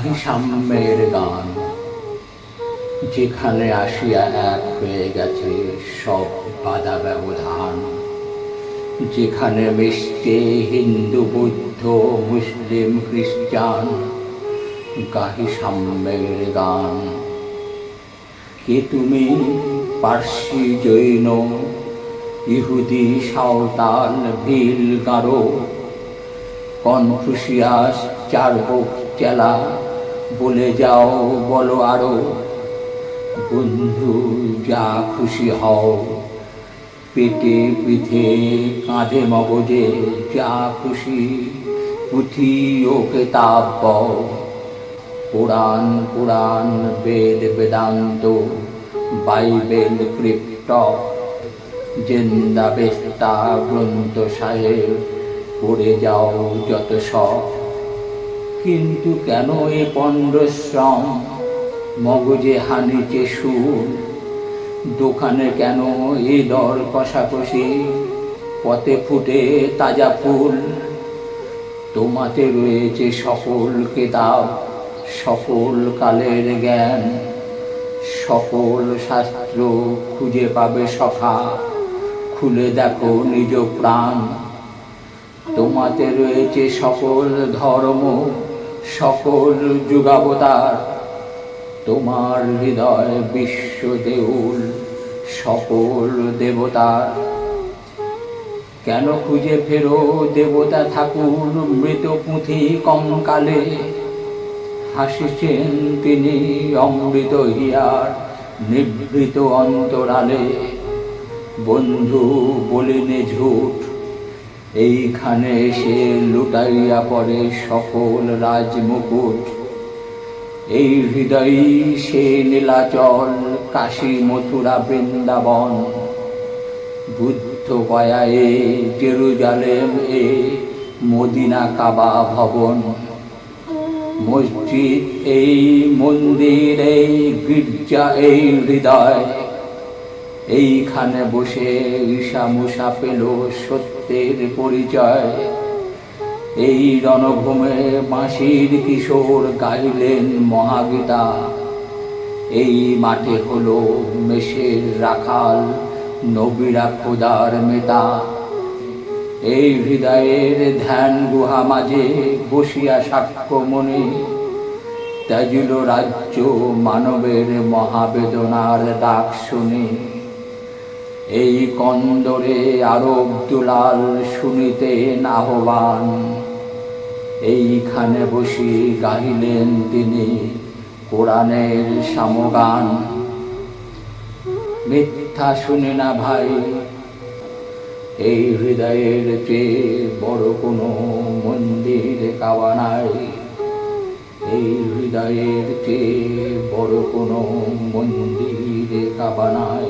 গাহি সাম্যের গান যেখানে আসিয়া এক হয়ে গেছে সব বাধা ব্যবধান। যেখানে মিশছে হিন্দু, বৌদ্ধ, মুসলিম, খ্রিস্টান, গাহি সাম্যের গান কে তুমি পার্সি জৈন, ইহুদি, সাঁওতাল ভিল গারো কনফুসিয়াস চার্বক চেলা বলে যাও, বলো আরও। বন্ধু, যা খুশি হও। পেটে পিঠে, কাঁধে মগজে, যা খুশি পুঁথি ও কেতাব বও পুরাণ পুরাণ, বেদ, বেদান্ত, বাইবেল, ক্রিপ্ট, জেন্দা, বেস্তা, গ্রন্থ, সাহেব, পড়ে যাও যত সব। কিন্তু কেন এ পণ্ডশ্রম মগজে হানিচে সুর দোকানে কেন এ দর কষাকষি? পথে ফুটে তাজা ফুল। তোমাতে রয়েছে সকল কেতাব, সকল কালের জ্ঞান। সকল শাস্ত্র খুঁজে পাবে সখা। খুলে দেখো নিজ প্রাণ। তোমাতে রয়েছে সকল ধর্ম সকল যুগাবতার, তোমার হৃদয় বিশ্ব দেউল, সকল দেবতার। কেন খুঁজে ফেরো দেবতা ঠাকুর মৃত পুঁথি কঙ্কালে? হাসিছেন তিনি অমৃত হিয়ার নিভৃত অন্তরালে। বন্ধু বলিনি ঝুট এইখানে এসে লুটাইয়া পড়ে সকল রাজমুকুট। এই হৃদয় সে নীলাচল কাশী মথুরা বৃন্দাবন। বুদ্ধ গয়া এ জেরুজালেম এ মদিনা কাবা ভবন। মসজিদ এই মন্দির এই গির্জা এই হৃদয়। এইখানে বসে ঈশা মুসা পেল সত্যের পরিচয়। এই রণভূমে বাঁশির কিশোর গাইলেন মহাগীতা। এই মাঠে হলো মেষের রাখাল, নবীরা খোদার মেতা। এই হৃদয়ের ধ্যান গুহা মাঝে বসিয়া সাক্ষ্য মনে, ত্যাজিল রাজ্য মানবের মহাবেদনার ডাক শুনে। এই কন্দরে আরব দুলাল শুনিতেন আহ্বান। এইখানে বসে গাইলেন তিনি কোরআনের সামগান। মিথ্যা শুনে না ভাই, এই হৃদয়ের চেয়ে বড় কোনো মন্দির কাবা নাই। এই হৃদয়ের চেয়ে বড় কোনো মন্দির কাবা নাই।